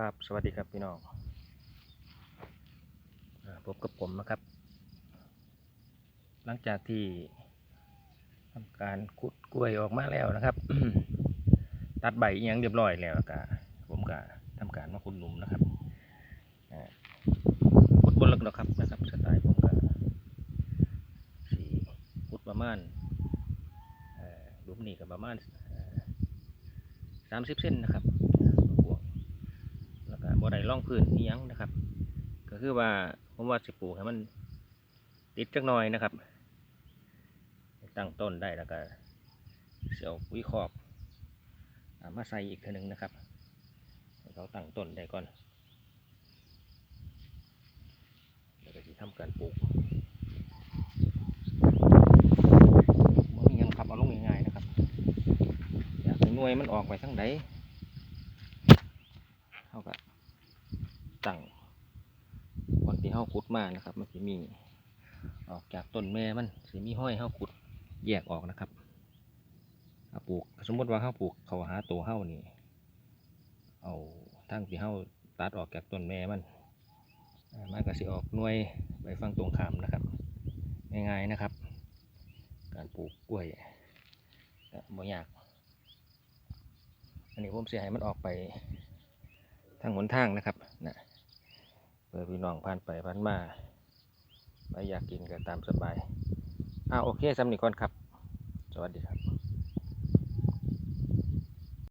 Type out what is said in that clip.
ครับสวัสดีครับพี่น้องพบกับผมนะครับ หลังจากที่ทำการขุดกล้วยออกมาแล้วนะครับ ตัดใบอิหยังเรียบร้อยแล้วก็ผมก็ทำการมาขุดหลุมนะครับขุดบนลึกแล้วครับนะครับสไตล์ผมก็สีขุดประมาณหลุมนี้ก็ประมาณสามสิบเซนนะครับ บ่ได้ร่องพื้นอีหยังนะครับ ก็คือว่าผมว่าสิปลูกให้มันติดจักหน่อยนะครับ ตั้งต้นได้แล้วก็เสียวปุ๋ยคอกอ่ามาใส่อีกเทีนึงนะครับให้เขาตั้งต้นได้ก่อนแล้วก็จะทำการปลูกมีหยังครับเอาลงง่ายๆนะครับอยากให้หน่วยมันออกไปทั้งใดเขาก็ ตั้งก่อนที่เขาขุดมานะครับ มันจะมีออกจากต้นแม่มันสิมีห้อยเขาขุดแยกออกนะครับถ้าปลูกสมมติว่าเขาปลูกเขาหาตัวเขานี่ เอาทั้งที่เขาตัดออกจากต้นแม่มันอ่ามันก็สิออกหน่วยไปฟังตรงขามนะครับ ง่ายๆนะครับ การปลูกกล้วยบ่ยากอันนี้ผมเสียให้มันออกไปทางหนทางนะครับนะ พื่อพี่น้องผ่านไปผ่านมาไปอยากกินก็ตามสบายอ่าโอเคสำนีก่อนครับ สวัสดีครับ